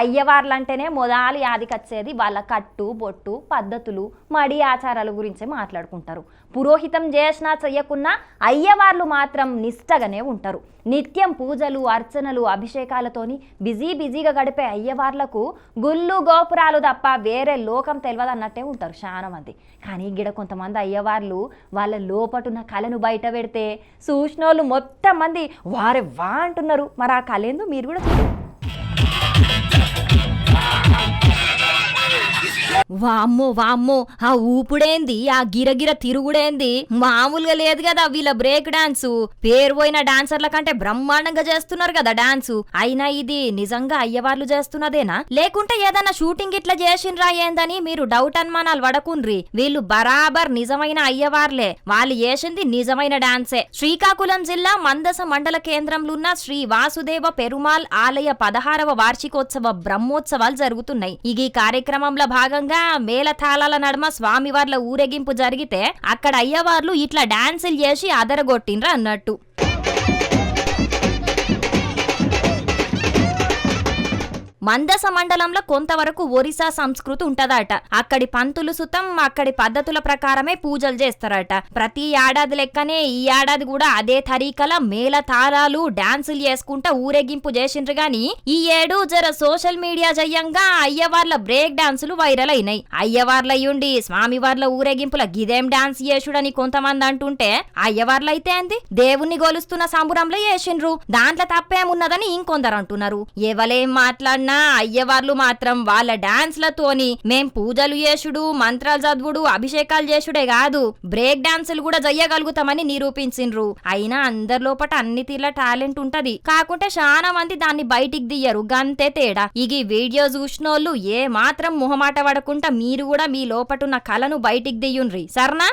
అయ్యవార్లంటేనే మొదలు యాదికొచ్చేది వాళ్ళ కట్టు బొట్టు పద్ధతులు మడి ఆచారాల గురించే మాట్లాడుకుంటారు. పురోహితం చేసినా చెయ్యకున్నా అయ్యవార్లు మాత్రం నిష్టగానే ఉంటారు. నిత్యం పూజలు అర్చనలు అభిషేకాలతోని బిజీ బిజీగా గడిపే అయ్యవార్లకు గుళ్ళు గోపురాలు తప్ప వేరే లోకం తెలియదన్నట్టే ఉంటారు చాలా మంది. కానీ గిడ కొంతమంది అయ్యవార్లు వాళ్ళ లోపటున్న కళను బయట పెడితే చూసినోళ్ళు మొత్తం మంది వారే వా అంటున్నారు. మరి ఆ కళ ఏందో మీరు కూడా చూడండి. వామ్మో వామ్మో ఆ ఊపుడేంది? ఆ గిరగిర తిరుగుడేంది? మామూలుగా లేదు కదా వీళ్ళ బ్రేక్ డాన్స్. పేరు పోయిన డాన్సర్ల కంటే బ్రహ్మాండంగా చేస్తున్నారు కదా డాన్స్. అయినా ఇది నిజంగా అయ్యవార్లు చేస్తున్నదేనా? లేకుంటే ఏదన్నా షూటింగ్ ఇట్లా చేసిండ్రా ఏందని మీరు డౌట్ అనుమానాలు వడకుండ్రి వీళ్ళు బరాబర్ నిజమైన అయ్యవార్లే. వాళ్ళు చేసింది నిజమైన డాన్సే. శ్రీకాకుళం జిల్లా మందస మండల కేంద్రంలో ఉన్న శ్రీ వాసుదేవ పెరుమాల్ ఆలయ పదహారవ వార్షికోత్సవ బ్రహ్మోత్సవాలు జరుగుతున్నాయి. ఇది ఈ కార్యక్రమంలో భాగంగా మేళతాళాల నడుమ స్వామివార్ల ఊరేగింపు జరిగితే అక్కడ అయ్యవార్లు ఇట్లా డాన్సులు చేసి అదరగొట్టిండ్రు అన్నట్టు. మందస మండలంలో కొంతవరకు ఒరిస్సా సంస్కృతి ఉంటదట. అక్కడి పంతులు సుతం అక్కడి పద్ధతుల ప్రకారమే పూజలు చేస్తారట. ప్రతి ఏడాది లెక్కనే ఈ ఏడాది కూడా అదే తరీకల మేళ తారాలు డాన్సులు చేసుకుంటా ఊరేగింపు చేసిండ్రు గాని ఈ ఏడు జర సోషల్ మీడియా జయంగా అయ్యవార్ల బ్రేక్ డాన్సులు వైరల్ అయినాయి. అయ్యవార్లయ్యుండి స్వామివార్ల ఊరేగింపుల గిదేం డాన్స్ చేసుడని కొంతమంది అంటుంటే అయ్యవార్లైతే అంది దేవుణ్ణి గొలుస్తున్న సంబురంలో చేసిండ్రు. దాంట్లో తప్పేమున్నదని ఇంకొందరు అంటున్నారు. ఎవలేం మాట్లాడినా అయ్యవార్లు మాత్రం వాళ్ళ డాన్స్లతోని. మేం పూజలు చేసుడు మంత్రాలు చదువుడు అభిషేకాలు చేసుడే కాదు. బ్రేక్ డాన్సులు కూడా చెయ్యగలుగుతామని నిరూపించిండ్రు. అయినా అందరి లోపట అన్ని తీర్ల టాలెంట్ ఉంటది. కాకుంటే చాలా మంది దాన్ని బయటికి దియ్యరు. గంతే తేడా. ఇక ఈ వీడియో చూసినోళ్ళు ఏ మాత్రం మొహమాట పడకుండా మీరు కూడా మీ లోపటున్న కళను బయటికి దియ్యుండ్రి. సర్నా?